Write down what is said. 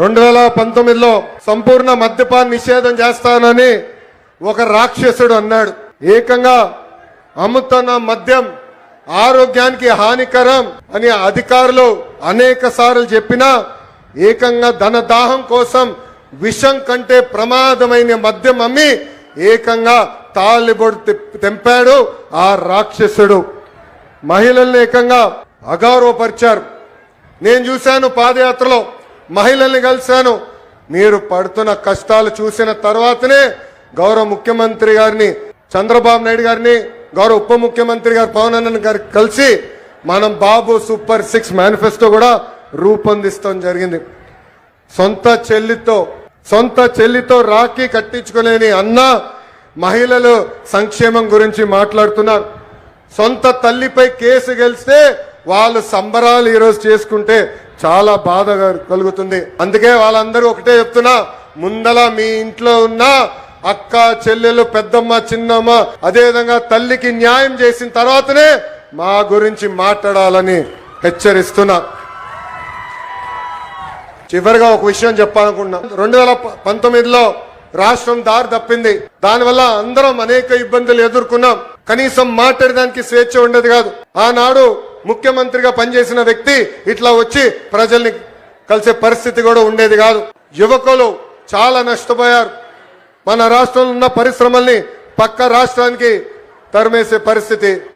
రెండు వేల పంతొమ్మిదిలో సంపూర్ణ మద్యపాన్ నిషేధం చేస్తానని ఒక రాక్షసుడు అన్నాడు. ఏకంగా అమ్ముతున్న మద్యం ఆరోగ్యానికి హానికరం అని అధికారులు అనేక సార్లు చెప్పినా ఏకంగా ధన దాహం కోసం విషం కంటే ప్రమాదమైన మద్యం అమ్మి ఏకంగా తాలిబొడు తెంపాడు ఆ రాక్షసుడు. మహిళల్ని ఏకంగా అగౌరవపరిచారు నేను చూశాను పాదయాత్రలో మహిళల్ని కలిశాను. మీరు పడుతున్న కష్టాలు చూసిన తర్వాతనే గౌరవ ముఖ్యమంత్రి గారిని చంద్రబాబు నాయుడు గారిని గౌరవ ఉప ముఖ్యమంత్రి గారు పవన్ అన్న గారు కలిసి మనం బాబు సూపర్ సిక్స్ మేనిఫెస్టో కూడా రూపొందిస్తాం జరిగింది. సొంత చెల్లితో సొంత చెల్లితో రాఖీ కట్టించుకోలేని అన్న మహిళలు సంక్షేమం గురించి మాట్లాడుతున్నారు. సొంత తల్లిపై కేసు గెలిస్తే వాళ్ళు సంబరాలు ఈరోజు చేసుకుంటే చాలా బాధ కలుగుతుంది. అందుకే వాళ్ళందరూ ఒకటే చెప్తున్నా ముందల మీ ఇంట్లో ఉన్న అక్క చెల్లెలు పెద్దమ్మ చిన్నమ్మ అదేవిధంగా తల్లికి న్యాయం చేసిన తర్వాతనే మా గురించి మాట్లాడాలని హెచ్చరిస్తున్నా. చివరిగా ఒక విషయం చెప్పాలనుకున్నా. రెండు వేల పంతొమ్మిదిలో రాష్ట్రం దారి తప్పింది. దానివల్ల అందరం అనేక ఇబ్బందులు ఎదుర్కొన్నాం. కనీసం మాట్లాడడానికి స్వేచ్ఛ ఉండేది కాదు. ఆనాడు ముఖ్యమంత్రిగా పనిచేసిన వ్యక్తి ఇట్లా వచ్చి ప్రజల్ని కలిసే పరిస్థితి కూడా ఉండేది కాదు. యువకులు చాలా నష్టపోయారు. మన రాష్ట్రంలో ఉన్న పరిశ్రమల్ని పక్క రాష్ట్రానికి తరిమేసే పరిస్థితి